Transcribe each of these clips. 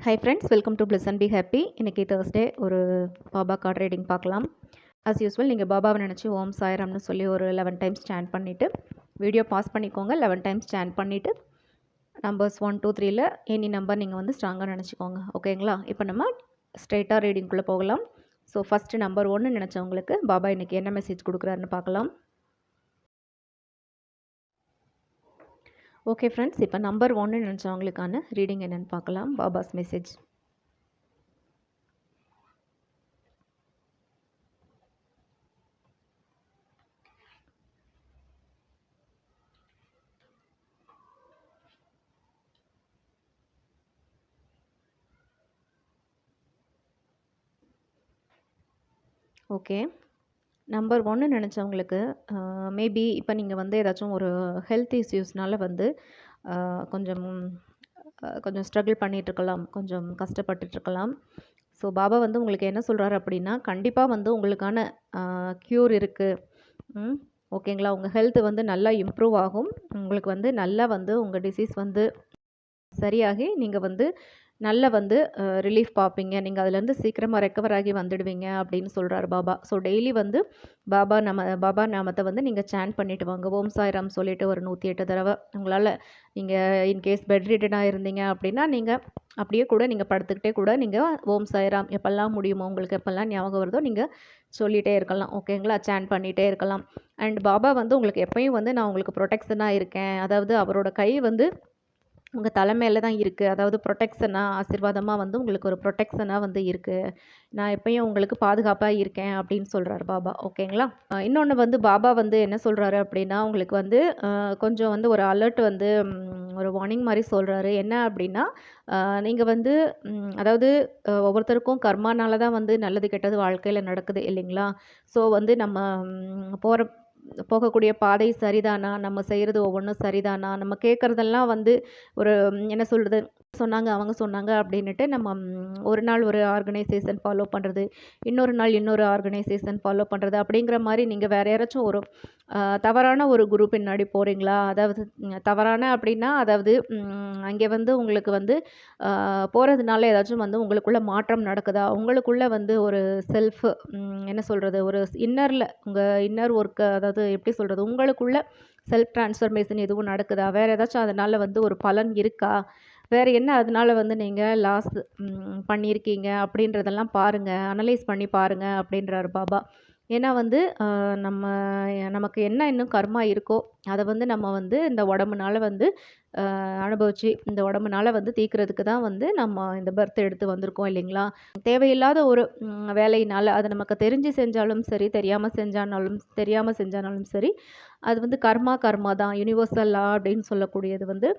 Hi friends welcome to bless and be happy இன்றைக்கி Thursday ஒரு Baba card reading பார்க்கலாம். As usual நீங்கள் பாபாவை நினச்சி ஓம் சாயிரம்னு சொல்லி ஒரு லெவன் டைம்ஸ் ஸ்டாண்ட் பண்ணிவிட்டு வீடியோ பாஸ் பண்ணிக்கோங்க. லெவன் டைம்ஸ் ஸ்டாண்ட் பண்ணிவிட்டு நம்பர்ஸ் ஒன் டூ த்ரீல எனி நம்பர் நீங்கள் வந்து ஸ்ட்ராங்காக நினச்சிக்கோங்க. ஓகேங்களா இப்போ நம்ம ஸ்ட்ரெயிட்டாக ரீடிங்குள்ளே போகலாம். ஸோ ஃபஸ்ட்டு நம்பர் ஒன்று நினச்சவங்களுக்கு பாபா இன்றைக்கி என்ன மெசேஜ் கொடுக்குறாருன்னு பார்க்கலாம். ஓகே ஃப்ரெண்ட்ஸ் இப்போ நம்பர் ஒன்று நினச்சவங்களுக்கான ரீடிங் என்னென்னு பார்க்கலாம். பாபாஸ் மெசேஜ் ஓகே நம்பர் ஒன்று நினச்சவங்களுக்கு மேபி இப்போ நீங்கள் வந்து ஏதாச்சும் ஒரு ஹெல்த் இஷ்யூஸ்னால வந்து கொஞ்சம் கொஞ்சம் ஸ்ட்ரகிள் பண்ணிகிட்ருக்கலாம் கொஞ்சம் கஷ்டப்பட்டுட்ருக்கலாம் ஸோ பாபா வந்து உங்களுக்கு என்ன சொல்கிறாரு அப்படின்னா கண்டிப்பாக வந்து உங்களுக்கான க்யூர் இருக்குது ஓகேங்களா உங்கள் ஹெல்த் வந்து நல்லா இம்ப்ரூவ் ஆகும். உங்களுக்கு வந்து நல்லா வந்து உங்கள் டிசீஸ் வந்து சரியாகி நீங்கள் வந்து நல்ல வந்து ரிலீஃப் பார்ப்பீங்க நீங்கள் அதுலேருந்து சீக்கிரமாக ரெக்கவர் ஆகி வந்துடுவீங்க அப்படின்னு சொல்கிறார் பாபா. ஸோ டெய்லி வந்து பாபா நம்ம பாபா நாமத்தை வந்து நீங்கள் சேன் பண்ணிவிட்டு வாங்க. ஓம் சாய்ராம் சொல்லிவிட்டு ஒரு நூற்றி எட்டு தடவை. உங்களால் நீங்கள் இன்கேஸ் பெட் ரிட்டனாக இருந்தீங்க அப்படின்னா நீங்கள் அப்படியே கூட நீங்கள் படுத்துக்கிட்டே கூட நீங்கள் ஓம் சாய்ராம் எப்போல்லாம் முடியுமோ உங்களுக்கு எப்போல்லாம் ஞாபகம் வருதோ நீங்கள் சொல்லிகிட்டே இருக்கலாம். ஓகேங்களா சேன் பண்ணிகிட்டே இருக்கலாம். அண்ட் பாபா வந்து உங்களுக்கு எப்பயும் வந்து நான் உங்களுக்கு ப்ரொடெக்ஷனாக இருக்கேன். அதாவது அவரோட கை வந்து உங்கள் தலைமையில் தான் இருக்குது அதாவது ப்ரொடெக்ஷனாக ஆசீர்வாதமாக வந்து உங்களுக்கு ஒரு ப்ரொடெக்ஷனாக வந்து இருக்குது நான் எப்பயும் உங்களுக்கு பாதுகாப்பாக இருக்கேன் அப்படின்னு சொல்கிறாரு பாபா. ஓகேங்களா இன்னொன்று வந்து பாபா வந்து என்ன சொல்கிறாரு அப்படின்னா உங்களுக்கு வந்து கொஞ்சம் வந்து ஒரு அலர்ட் வந்து ஒரு வார்னிங் மாதிரி சொல்கிறாரு என்ன அப்படின்னா நீங்கள் வந்து அதாவது ஒவ்வொருத்தருக்கும் கர்மானால தான் வந்து நல்லது கெட்டது வாழ்க்கையில் நடக்குது இல்லைங்களா? ஸோ வந்து நம்ம போகிற போகக்கூடிய பாதை சரிதானா? நம்ம செய்கிறது ஒவ்வொன்றும் சரிதானா? நம்ம கேட்குறதெல்லாம் வந்து ஒரு என்ன சொல்கிறது சொன்னாங்க அவங்க சொன்னாங்க அப்படின்ட்டு நம்ம ஒரு நாள் ஒரு ஆர்கனைசேஷன் ஃபாலோ பண்ணுறது இன்னொரு நாள் இன்னொரு ஆர்கனைசேஷன் ஃபாலோ பண்ணுறது அப்படிங்கிற மாதிரி நீங்கள் வேறு யாராச்சும் ஒரு தவறான ஒரு குரூப் பின்னாடி போகிறீங்களா அதாவது தவறான அப்படின்னா அதாவது அங்கே வந்து உங்களுக்கு வந்து போகிறதுனால ஏதாச்சும் வந்து உங்களுக்குள்ளே மாற்றம் நடக்குதா? உங்களுக்குள்ளே வந்து ஒரு செல்ஃப் என்ன சொல்கிறது ஒரு இன்னரில் உங்கள் இன்னர் ஒர்க்கு அதாவது எப்படி சொல்கிறது உங்களுக்குள்ளே செல்ஃப் ட்ரான்ஸ்ஃபர்மேஷன் எதுவும் நடக்குதா? வேறு ஏதாச்சும் அதனால் வந்து ஒரு பலன் இருக்கா? வேறு என்ன அதனால் வந்து நீங்கள் லாஸ் பண்ணியிருக்கீங்க? அப்படின்றதெல்லாம் பாருங்கள் அனலைஸ் பண்ணி பாருங்கள் அப்படின்றாரு பாபா. ஏன்னா வந்து நம்ம நமக்கு என்ன இன்னும் கர்மா இருக்கோ அதை வந்து நம்ம வந்து இந்த உடம்புனால வந்து அனுபவிச்சு இந்த உடம்புனால வந்து தீக்கிறதுக்கு தான் வந்து நம்ம இந்த பர்த் எடுத்து வந்திருக்கோம் இல்லைங்களா? தேவையில்லாத ஒரு வேலையினால் அது நமக்கு தெரிஞ்சு செஞ்சாலும் சரி தெரியாமல் செஞ்சானாலும் தெரியாமல் செஞ்சானாலும் சரி அது வந்து கர்மா கர்மா தான். யூனிவர்சல் லா அப்படின்னு சொல்லக்கூடியது வந்து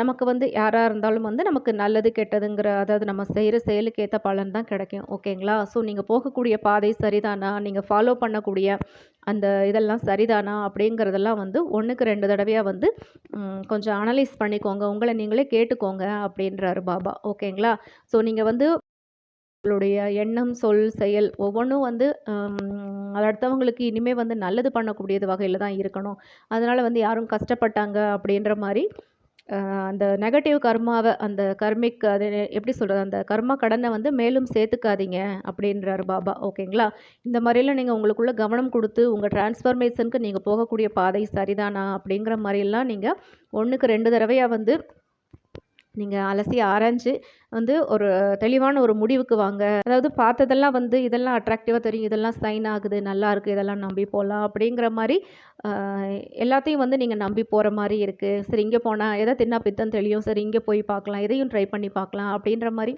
நமக்கு வந்து யாராக இருந்தாலும் வந்து நமக்கு நல்லது கெட்டதுங்கிற அதாவது நம்ம செய்கிற செயலுக்கு ஏற்ற பலன் தான் கிடைக்கும். ஓகேங்களா? ஸோ நீங்கள் போகக்கூடிய பாதை சரிதானா? நீங்கள் ஃபாலோ பண்ணக்கூடிய அந்த இதெல்லாம் சரிதானா? அப்படிங்கிறதெல்லாம் வந்து ஒன்றுக்கு ரெண்டு தடவையாக வந்து கொஞ்சம் அனலைஸ் பண்ணிக்கோங்க. உங்களை நீங்களே கேட்டுக்கோங்க அப்படின்றாரு பாபா. ஓகேங்களா? ஸோ நீங்கள் வந்து உங்களுடைய எண்ணம் சொல் செயல் ஒவ்வொன்றும் வந்து அது அடுத்தவங்களுக்கு இனிமேல் வந்து நல்லது பண்ணக்கூடியது வகையில் தான் இருக்கணும். அதனால் வந்து யாரும் கஷ்டப்பட்டாங்க அப்படின்ற மாதிரி அந்த நெகட்டிவ் கர்மாவை அந்த கர்மிக் அது எப்படி சொல்கிறது அந்த கர்மா கடனை வந்து மேலும் சேர்த்துக்காதீங்க அப்படின்றாரு பாபா. ஓகேங்களா? இந்த மாதிரிலாம் நீங்கள் உங்களுக்குள்ளே கவனம் கொடுத்து உங்கள் டிரான்ஸ்ஃபர்மேஷனுக்கு நீங்கள் போகக்கூடிய பாதை சரிதானா அப்படிங்கிற மாதிரிலாம் நீங்கள் ஒன்றுக்கு ரெண்டு தடவையாக வந்து நீங்கள் அலசி ஆராய்ஞ்சு வந்து ஒரு தெளிவான ஒரு முடிவுக்கு வாங்க. அதாவது பார்த்ததெல்லாம் வந்து இதெல்லாம் அட்ராக்டிவாக தெரியும். இதெல்லாம் சைன் ஆகுது நல்லா இருக்குது இதெல்லாம் நம்பி போகலாம் அப்படிங்கிற மாதிரி எல்லாத்தையும் வந்து நீங்கள் நம்பி போகிற மாதிரி இருக்குது சரி இங்கே போனால் எதை தின்னா பித்தம் தெளியும். சரி இங்கே போய் பார்க்கலாம். இதையும் ட்ரை பண்ணி பார்க்கலாம் அப்படின்ற மாதிரி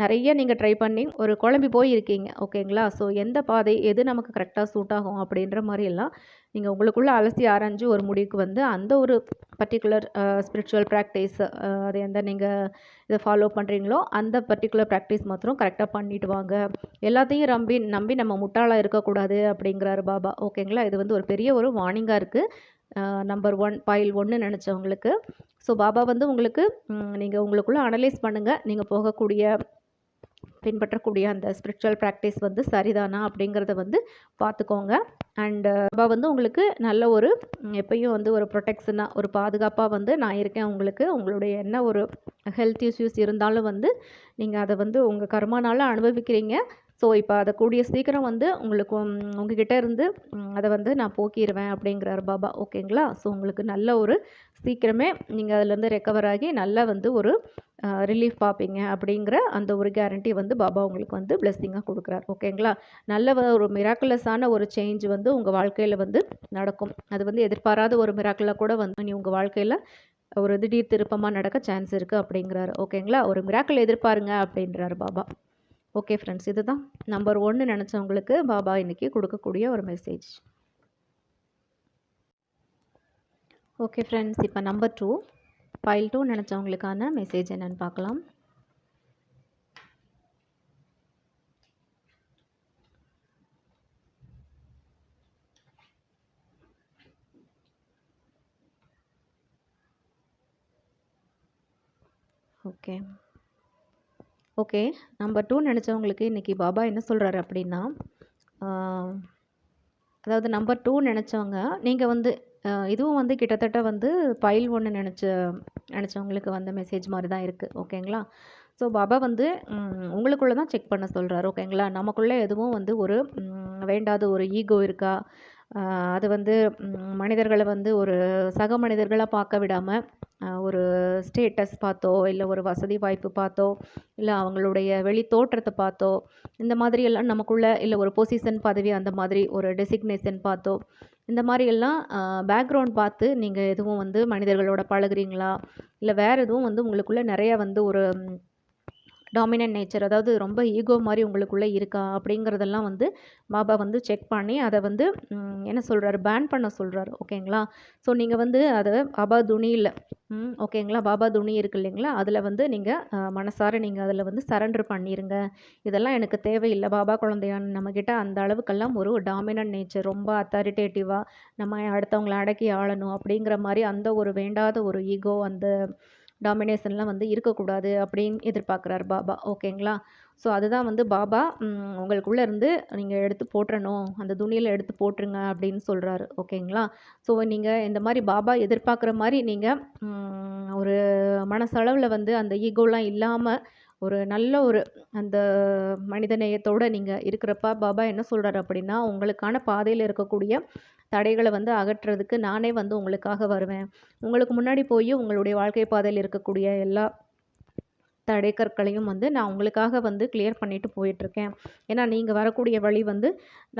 நிறைய நீங்கள் ட்ரை பண்ணி ஒரு குழம்பி போய் இருக்கீங்க ஓகேங்களா? ஸோ எந்த பாதை எது நமக்கு கரெக்டாக சூட் ஆகும் அப்படின்ற மாதிரியெல்லாம் நீங்கள் உங்களுக்குள்ளே அலசி ஆராய்ஞ்சு ஒரு முடிவுக்கு வந்து அந்த ஒரு பர்டிகுலர் ஸ்பிரிச்சுவல் ப்ராக்டிஸ் அது எந்த நீங்கள் இதை ஃபாலோ பண்ணுறீங்களோ அந்த பர்டிகுலர் ப்ராக்டிஸ் மாத்திரம் கரெக்டாக பண்ணிட்டு வாங்க. எல்லாத்தையும் நம்பி நம்பி நம்ம முட்டாளாக இருக்கக்கூடாது அப்படிங்கிறாரு பாபா. ஓகேங்களா? இது வந்து ஒரு பெரிய ஒரு வார்னிங்காக இருக்குது நம்பர் ஒன் பாயில் ஒன்று நினச்சவங்களுக்கு. ஸோ பாபா வந்து உங்களுக்கு நீங்கள் உங்களுக்குள்ளே அனலைஸ் பண்ணுங்கள் நீங்கள் போகக்கூடிய பின்பற்றக்கூடிய அந்த ஸ்பிரிச்சுவல் ப்ராக்டிஸ் வந்து சரிதானா அப்படிங்கிறத வந்து பார்த்துக்கோங்க. Uh, அண்டு பாபா வந்து உங்களுக்கு நல்ல ஒரு எப்பயும் வந்து ஒரு ப்ரொடெக்ஷனாக ஒரு பாதுகாப்பாக வந்து நான் இருக்கேன் உங்களுக்கு. உங்களுடைய என்ன ஒரு ஹெல்த் இஷ்யூஸ் இருந்தாலும் வந்து நீங்கள் அதை வந்து உங்கள் கர்மானால் அனுபவிக்கிறீங்க. ஸோ இப்போ அதை கூடிய சீக்கிரம் வந்து உங்களுக்கு உங்ககிட்ட இருந்து அதை வந்து நான் போக்கிடுவேன் அப்படிங்கிறார் பாபா. ஓகேங்களா? ஸோ உங்களுக்கு நல்ல ஒரு சீக்கிரமே நீங்கள் அதுலேருந்து ரெக்கவர் ஆகி நல்லா வந்து ஒரு ரிலீஃப் பார்ப்பீங்க அப்படிங்கிற அந்த ஒரு கேரண்டி வந்து பாபா உங்களுக்கு வந்து பிளெஸ்ஸிங்காக கொடுக்குறாரு. ஓகேங்களா? நல்ல ஒரு மிராக்குலஸான ஒரு சேஞ்ச் வந்து உங்கள் வாழ்க்கையில் வந்து நடக்கும். அது வந்து எதிர்பாராத ஒரு மிராக்கிளாக கூட வந்து நீ உங்கள் வாழ்க்கையில் ஒரு திடீர் திருப்பமாக நடக்க சான்ஸ் இருக்குது அப்படிங்கிறாரு. ஓகேங்களா? ஒரு மிராக்கிள் எதிர்பாருங்க அப்படின்றாரு பாபா. ஓகே ஃப்ரெண்ட்ஸ் இதுதான் நம்பர் ஒன்று நினச்சவங்களுக்கு பாபா இன்றைக்கி கொடுக்கக்கூடிய ஒரு மெசேஜ் ஓகே ஃப்ரெண்ட்ஸ் இப்போ நம்பர் டூ ஃபைல் டூ நினச்சவங்களுக்கான மெசேஜ் என்னென்னு பார்க்கலாம். Okay okay. நம்பர் டூ நினச்சவங்களுக்கு இன்றைக்கி பாபா என்ன சொல்கிறாரு அப்படின்னா அதாவது நம்பர் டூ நினச்சவங்க நீங்கள் வந்து இதுவும் வந்து கிட்டத்தட்ட வந்து பயில் ஒன்று நினச்ச நினச்சவங்களுக்கு வந்த மெசேஜ் மாதிரி தான் இருக்குது ஓகேங்களா? ஸோ பாபா வந்து உங்களுக்குள்ளே தான் செக் பண்ண சொல்கிறாரு ஓகேங்களா? நமக்குள்ளே எதுவும் வந்து ஒரு வேண்டாத ஒரு ஈகோ இருக்கா? அது வந்து மனிதர்களை வந்து ஒரு சக மனிதர்களாக பார்க்க விடாமல் ஒரு ஸ்டேட்டஸ் பார்த்தோ இல்லை ஒரு வசதி வாய்ப்பு பார்த்தோ இல்லை அவங்களுடைய வெளி தோற்றத்தை பார்த்தோ இந்த மாதிரி எல்லாம் இல்லை ஒரு பொசிஷன் பதவி அந்த மாதிரி ஒரு டெசிக்னேஷன் பார்த்தோ இந்த மாதிரி எல்லாம் பேக்ரவுண்ட் பார்த்து நீங்கள் எதுவும் வந்து மனிதர்களோட பழகுறீங்களா? இல்லை வேறு எதுவும் வந்து உங்களுக்குள்ளே நிறைய வந்து ஒரு டாமினன்ட் நேச்சர் அதாவது ரொம்ப ஈகோ மாதிரி உங்களுக்குள்ளே இருக்கா? அப்படிங்கிறதெல்லாம் வந்து பாபா வந்து செக் பண்ணி அதை வந்து என்ன சொல்கிறாரு பேன் பண்ண சொல்கிறாரு ஓகேங்களா ஸோ நீங்கள் வந்து அதை பாபா துணியில் ஓகேங்களா பாபா துணி இருக்கு இல்லைங்களா? அதில் வந்து நீங்கள் மனசார நீங்கள் அதில் வந்து சரண்டர் பண்ணிடுங்க இதெல்லாம் எனக்கு தேவையில்லை. பாபா குழந்தையான நம்மக்கிட்ட அந்த அளவுக்கெல்லாம் ஒரு டாமினன்ட் நேச்சர் ரொம்ப அத்தாரிட்டேட்டிவாக நம்ம அடுத்தவங்களை அடக்கி ஆளணும் அப்படிங்கிற மாதிரி அந்த ஒரு வேண்டாத ஒரு ஈகோ அந்த டாமினேஷன்லாம் வந்து இருக்கக்கூடாது அப்படின்னு எதிர்பார்க்குறாரு பாபா. ஓகேங்களா? ஸோ அதுதான் வந்து பாபா உங்களுக்குள்ளே இருந்து நீங்கள் எடுத்து போட்டுறணும் அந்த துணியில் எடுத்து போட்டுருங்க அப்படின்னு சொல்கிறாரு ஓகேங்களா? ஸோ நீங்கள் இந்த மாதிரி பாபா எதிர்பார்க்குற மாதிரி நீங்கள் ஒரு மனசளவில் வந்து அந்த ஈகோலாம் இல்லாமல் ஒரு நல்ல ஒரு அந்த மனிதநேயத்தோடு நீங்கள் இருக்கிறப்ப பாபா என்ன சொல்கிறார் அப்படின்னா உங்களுக்கான பாதையில் இருக்கக்கூடிய தடைகளை வந்து அகற்றுறதுக்கு நானே வந்து உங்களுக்காக வருவேன். உங்களுக்கு முன்னாடி போய் உங்களுடைய வாழ்க்கை பாதையில் இருக்கக்கூடிய எல்லா தடை கற்களையும் வந்து நான் உங்களுக்காக வந்து கிளியர் பண்ணிட்டு போயிட்டுருக்கேன். ஏன்னா நீங்கள் வரக்கூடிய வழி வந்து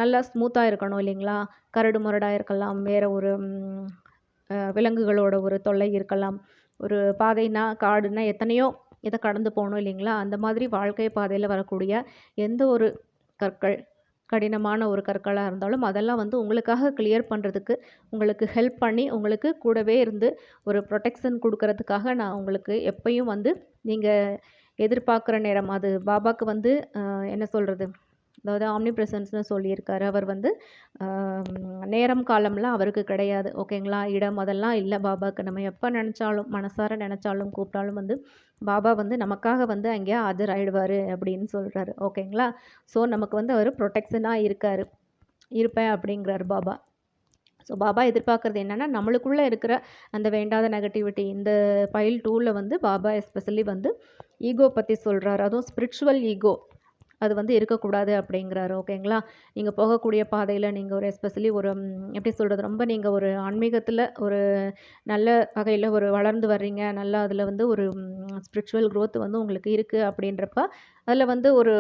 நல்லா ஸ்மூத்தாக இருக்கணும் இல்லைங்களா? கரடு முரடாக இருக்கலாம். வேறு ஒரு விலங்குகளோட ஒரு தொல்லை இருக்கலாம். ஒரு பாதைனா காடுனா எத்தனையோ இதை கடந்து போகணும் இல்லைங்களா? அந்த மாதிரி வாழ்க்கை பாதையில் வரக்கூடிய எந்த ஒரு கற்கள் கடினமான ஒரு கற்களாக இருந்தாலும் அதெல்லாம் வந்து உங்களுக்காக கிளியர் பண்ணுறதுக்கு உங்களுக்கு ஹெல்ப் பண்ணி உங்களுக்கு கூடவே இருந்து ஒரு ப்ரொடெக்ஷன் கொடுக்கறதுக்காக நான் உங்களுக்கு எப்பயும் வந்து நீங்கள் எதிர்பார்க்குற நேரம். அது பாபாவுக்கு வந்து என்ன சொல்கிறது அதாவது ஆம்னி பிரசன்ஸ்னு சொல்லியிருக்காரு. அவர் வந்து நேரம் காலம்லாம் அவருக்கு கிடையாது. ஓகேங்களா? இடம் அதெல்லாம் இல்லை பாபாவுக்கு நம்ம எப்போ நினச்சாலும் மனசார நினச்சாலும் கூப்பிட்டாலும் வந்து பாபா வந்து நமக்காக வந்து அங்கே ஆஜராயிடுவார் அப்படின்னு சொல்கிறாரு ஓகேங்களா? ஸோ நமக்கு வந்து அவர் ப்ரொடெக்ஷனாக இருக்கார். இருப்பேன் அப்படிங்கிறார் பாபா. ஸோ பாபா எதிர்பார்க்குறது என்னென்னா நம்மளுக்குள்ளே இருக்கிற அந்த வேண்டாத நெகட்டிவிட்டி இந்த பைல் டூவில் வந்து பாபா எஸ்பெஷலி வந்து ஈகோ பற்றி சொல்கிறார் அதுவும் ஸ்பிரிச்சுவல் ஈகோ அது வந்து இருக்கக்கூடாது அப்படிங்கிறாரு. ஓகேங்களா? நீங்கள் போகக்கூடிய பாதையில் நீங்கள் ஒரு எஸ்பெஷலி ஒரு எப்படி சொல்கிறது ரொம்ப நீங்கள் ஒரு ஆன்மீகத்தில் ஒரு நல்ல வகையில் ஒரு வளர்ந்து வர்றீங்க. நல்லா அதில் வந்து ஒரு ஸ்பிரிச்சுவல் க்ரோத் வந்து உங்களுக்கு இருக்குது அப்படின்றப்ப அதில் வந்து ஒரு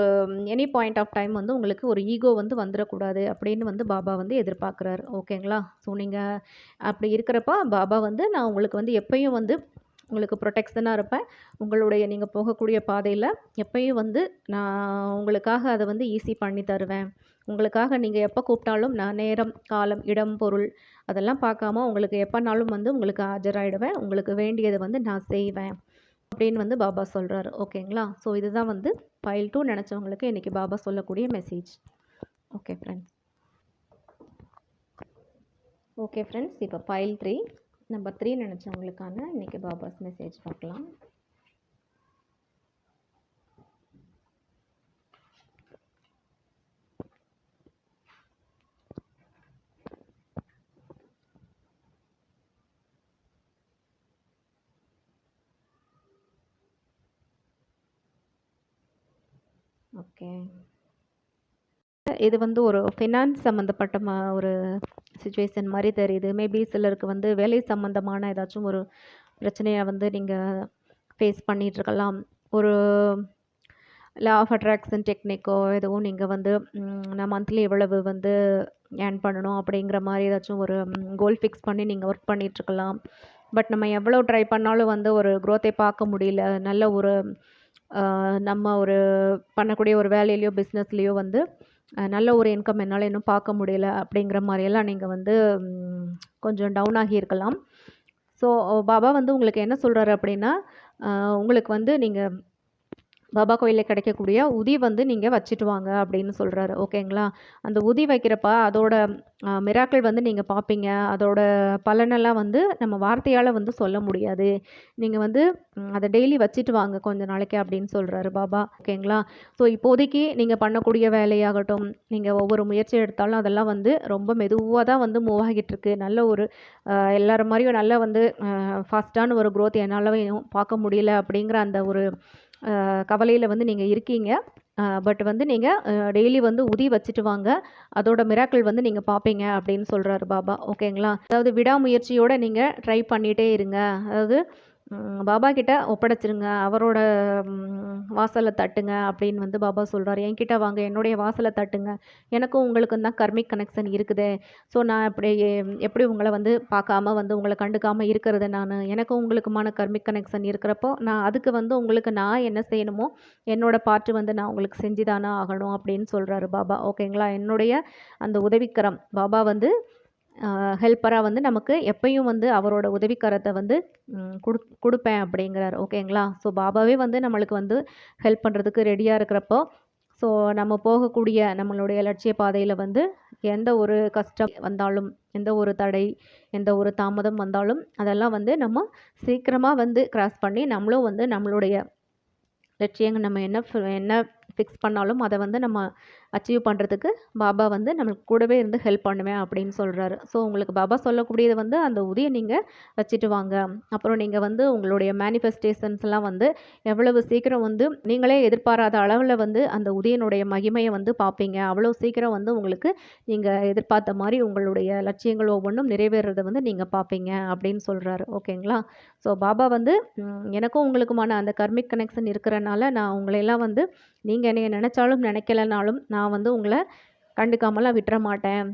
எனி பாயிண்ட் ஆஃப் டைம் வந்து உங்களுக்கு ஒரு ஈகோ வந்து வந்துடக்கூடாது அப்படின்னு வந்து பாபா வந்து எதிர்பார்க்குறாரு. ஓகேங்களா? ஸோ நீங்கள் அப்படி இருக்கிறப்ப பாபா வந்து நான் உங்களுக்கு வந்து எப்பயும் வந்து உங்களுக்கு ப்ரொடெக்ஷனாக இருப்பேன். உங்களுடைய நீங்கள் போகக்கூடிய பாதையில் எப்பயும் வந்து நான் உங்களுக்காக அதை வந்து ஈஸி பண்ணி தருவேன். உங்களுக்காக நீங்கள் எப்போ கூப்பிட்டாலும் நான் நேரம் காலம் இடம் பொருள் அதெல்லாம் பார்க்காம உங்களுக்கு எப்போனாலும் வந்து உங்களுக்கு ஆஜராகிடுவேன் உங்களுக்கு வேண்டியதை வந்து நான் செய்வேன் அப்படின்னு வந்து பாபா சொல்கிறாரு ஓகேங்களா? ஸோ இதுதான் வந்து ஃபைல் டூ நினச்சவங்களுக்கு இன்றைக்கி பாபா சொல்லக்கூடிய message okay friends okay friends இப்போ ஃபைல் த்ரீ நம்பர் த்ரீ நினச்சவங்களுக்கான இன்றைக்கி பாபாஸ் மெசேஜ் பார்க்கலாம். ஓகே இது வந்து ஒரு ஃபினான்ஸ் சம்மந்தப்பட்ட ம ஒரு சுச்சுவேஷன் மாதிரி தெரியுது. மேபி சிலருக்கு வந்து வேலை சம்மந்தமான ஏதாச்சும் ஒரு பிரச்சனையை வந்து நீங்கள் ஃபேஸ் பண்ணிகிட்ருக்கலாம் ஒரு லா ஆஃப் அட்ராக்ஷன் டெக்னிக்கோ எதுவும் நீங்கள் வந்து நான் மந்த்லி இவ்வளவு வந்து ஏர்ன் பண்ணணும் அப்படிங்கிற மாதிரி ஏதாச்சும் ஒரு கோல் ஃபிக்ஸ் பண்ணி நீங்கள் ஒர்க் பண்ணிகிட்ருக்கலாம் பட் நம்ம எவ்வளோ ட்ரை பண்ணாலும் வந்து ஒரு க்ரோத்தை பார்க்க முடியல. நல்ல ஒரு நம்ம ஒரு பண்ணக்கூடிய ஒரு வேலையிலையோ பிஸ்னஸ்லேயோ வந்து நல்ல ஒரு இன்கம் என்னால் இன்னும் பார்க்க முடியல அப்படிங்கிற மாதிரியெல்லாம் நீங்கள் வந்து கொஞ்சம் டவுன் ஆகியிருக்கலாம். ஸோ பாபா வந்து உங்களுக்கு என்ன சொல்கிறாரு அப்படின்னா, உங்களுக்கு வந்து நீங்கள் பாபா கோயிலில் கிடைக்கக்கூடிய உதி வந்து நீங்கள் வச்சுட்டு வாங்க அப்படின்னு சொல்கிறாரு ஓகேங்களா? அந்த உதி வைக்கிறப்ப அதோட மிராக்கள் வந்து நீங்கள் பார்ப்பீங்க. அதோட பலனெல்லாம் வந்து நம்ம வார்த்தையால் வந்து சொல்ல முடியாது. நீங்கள் வந்து அதை டெய்லி வச்சுட்டு வாங்க கொஞ்ச நாளைக்கு அப்படின்னு சொல்கிறாரு பாபா. ஓகேங்களா? ஸோ இப்போதைக்கு நீங்கள் பண்ணக்கூடிய வேலையாகட்டும், நீங்கள் ஒவ்வொரு முயற்சி எடுத்தாலும் அதெல்லாம் வந்து ரொம்ப மெதுவாக தான் வந்து மூவ் ஆகிட்டுருக்கு. நல்ல ஒரு எல்லோரும் மாதிரியும் நல்லா நல்ல வந்து ஃபாஸ்ட்டான ஒரு க்ரோத் என்னால் பார்க்க முடியல அப்படிங்கிற அந்த ஒரு கவலையில் வந்து நீங்கள் இருக்கீங்க. பட் வந்து நீங்கள் டெய்லி வந்து உதி வச்சுட்டு வாங்க. அதோட மிராக்கள் வந்து நீங்கள் பார்ப்பீங்க அப்படின்னு சொல்கிறாரு பாபா. ஓகேங்களா? அதாவது விடாமுயற்சியோடு நீங்கள் ட்ரை பண்ணிகிட்டே இருங்க. அதாவது பாபா கிட்ட ஒப்படைச்சிருங்க. அவரோட வாசலை தட்டுங்க அப்படின்னு வந்து பாபா சொல்கிறார் என்கிட்ட வாங்க, என்னுடைய வாசலை தட்டுங்க. எனக்கும் உங்களுக்கும் தான் கர்மிக் கனெக்ஷன் இருக்குது ஸோ நான் அப்படி எப்படி உங்களை வந்து பார்க்காம வந்து உங்களை கண்டுக்காமல் இருக்கிறது நான் எனக்கும் உங்களுக்குமான கர்மிக் கனெக்ஷன் இருக்கிறப்போ, நான் அதுக்கு வந்து உங்களுக்கு நான் என்ன செய்யணுமோ, என்னோட பாட்டு வந்து நான் உங்களுக்கு செஞ்சுதானே ஆகணும் அப்படின்னு சொல்கிறாரு பாபா. ஓகேங்களா? என்னுடைய அந்த உதவிக்கரம் பாபா வந்து ஹெல்ப்பராக வந்து நமக்கு எப்பயும் வந்து அவரோட உதவிக்கரத்தை வந்து கொடு கொடுப்பேன் அப்படிங்கிறார் அப்படிங்கிறாரு. ஓகேங்களா? ஸோ பாபாவே வந்து நம்மளுக்கு வந்து ஹெல்ப் பண்ணுறதுக்கு ரெடியாக இருக்கிறப்போ, ஸோ நம்ம போகக்கூடிய நம்மளுடைய லட்சிய பாதையில் வந்து எந்த ஒரு கஷ்டம் வந்தாலும், எந்த ஒரு தடை, எந்த ஒரு தாமதம் வந்தாலும், அதெல்லாம் வந்து நம்ம சீக்கிரமாக வந்து கிராஸ் பண்ணி நம்மளும் வந்து நம்மளுடைய லட்சியங்கள் நம்ம என்ன என்ன ஃபிக்ஸ் பண்ணாலும் அதை வந்து நம்ம அச்சீவ் பண்ணுறதுக்கு பாபா வந்து நம்மளுக்கு கூடவே இருந்து ஹெல்ப் பண்ணுவேன் அப்படின்னு சொல்கிறாரு ஸோ உங்களுக்கு பாபா சொல்லக்கூடியது வந்து அந்த உதிய நீங்கள் வச்சுட்டு வாங்க. அப்புறம் நீங்கள் வந்து உங்களுடைய மேனிஃபெஸ்டேஷன்ஸ்லாம் வந்து எவ்வளவு சீக்கிரம் வந்து நீங்களே எதிர்பாராத அளவில் வந்து அந்த உதயனுடைய மகிமையை வந்து பார்ப்பீங்க. அவ்வளோ சீக்கிரம் வந்து உங்களுக்கு நீங்கள் எதிர்பார்த்த மாதிரி உங்களுடைய லட்சியங்கள் ஒவ்வொன்றும் நிறைவேறத வந்து நீங்கள் பார்ப்பீங்க அப்படின்னு சொல்கிறாரு ஓகேங்களா? ஸோ பாபா வந்து எனக்கும் உங்களுக்குமான அந்த கர்மிக் கனெக்ஷன் இருக்கிறனால நான் உங்களையெல்லாம் வந்து நீங்கள் என்னைய நினச்சாலும் நினைக்கலனாலும் நான் நான் வந்து உங்களை கண்டுக்காமலாம் விட்டுற மாட்டேன்.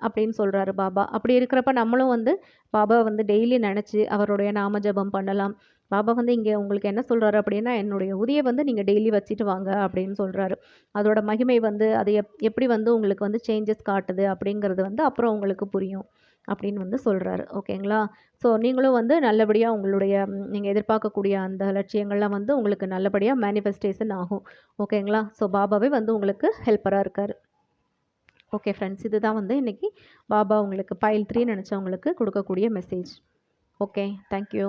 அப்படின்னு சொல்கிறாரு பாபா. அப்படி இருக்கிறப்ப நம்மளும் வந்து பாபா வந்து டெய்லி நினச்சி அவருடைய நாம ஜெபம் பண்ணலாம். பாபா வந்து இங்கே உங்களுக்கு என்ன சொல்கிறாரு அப்படின்னா, என்னுடைய உதிய வந்து நீங்கள் டெய்லி வச்சுட்டு வாங்க அப்படின்னு சொல்கிறாரு அதோட மகிமை வந்து அது எப் எப்படி வந்து உங்களுக்கு வந்து சேஞ்சஸ் காட்டுது அப்படிங்கிறது வந்து அப்புறம் உங்களுக்கு புரியும். அப்படின்னு வந்து சொல்கிறாரு ஓகேங்களா? ஸோ நீங்களும் வந்து நல்லபடியாக உங்களுடைய நீங்கள் எதிர்பார்க்கக்கூடிய அந்த லட்சியங்கள்லாம் வந்து உங்களுக்கு நல்லபடியாக மேனிஃபெஸ்டேஷன் ஆகும். ஓகேங்களா? ஸோ பாபாவே வந்து உங்களுக்கு ஹெல்ப்பராக இருக்கார் ஓகே ஃப்ரெண்ட்ஸ். இதுதான் வந்து இன்னைக்கு பாபா உங்களுக்கு பைல் த்ரீ நினச்சவங்களுக்கு கொடுக்கக்கூடிய மெசேஜ். ஓகே. Thank you.